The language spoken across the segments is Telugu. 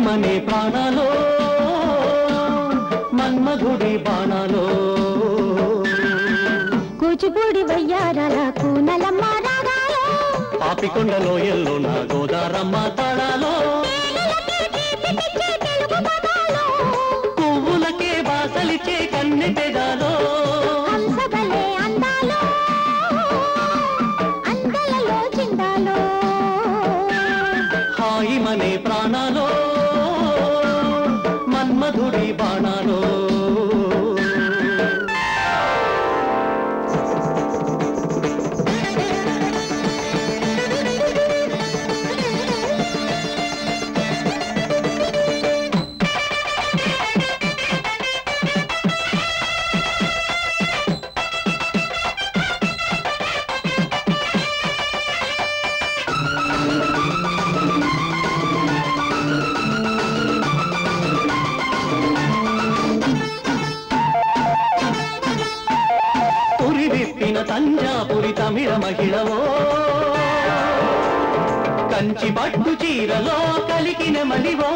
హాయిమనే ప్రాణాలో మన్మధుడి బాణాలో. కూచిపూడి వయ్యారాల కూనలమ్మ రాగాలో. పాపికొండలో ఎల్లో నా గోదారమ్మ తాళాలో పదాలో. పువ్వులకే బాసలిచే చిందాలో. హాయిమనే ప్రాణాలో మహిళవో. కంచి పట్టు చీరలో కలికిన మలివో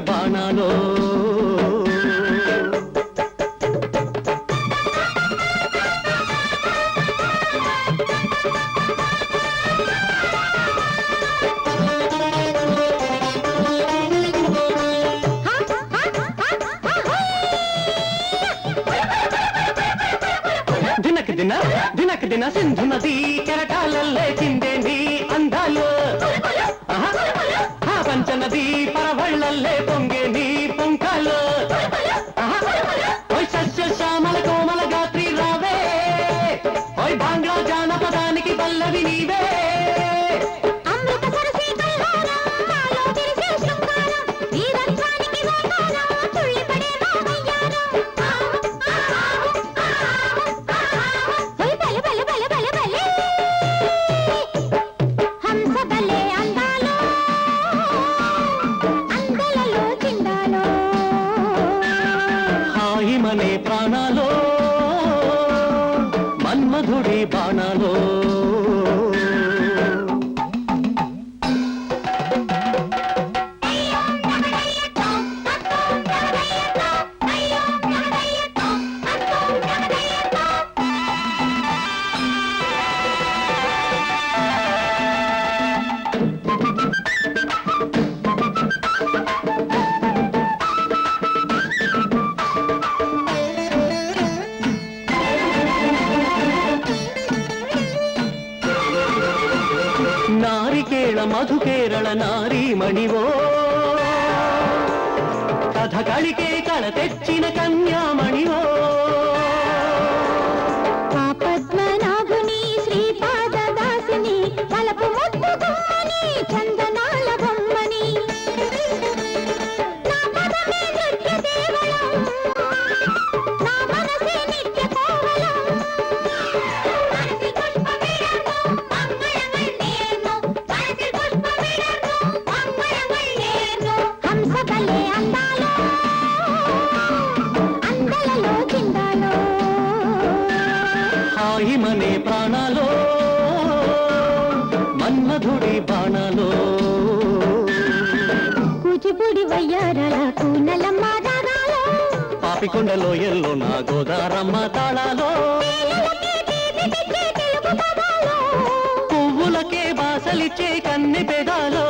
బాణాలో. దినక దిన దినక దిన సింధు నది కెరటాలల్లే చిందే నీ అందాలు ఆ పంచ నది ನೀವೇ నారికేళ మధుకేరళ నారీమణివో కథ కళికే కళ తెచ్చిన కన్యామణివో ఆ పద్మనాభుని శ్రీపాద మధురి బాణలో. కూచిపూడి వయ్యారాల కూనలమ్మ రాగాలో పాపికొండలో ఎల్లో నా గోదారమ్మ తాళాలో. పువ్వులకే బాసలిచ్చే కన్ని పెదాలో.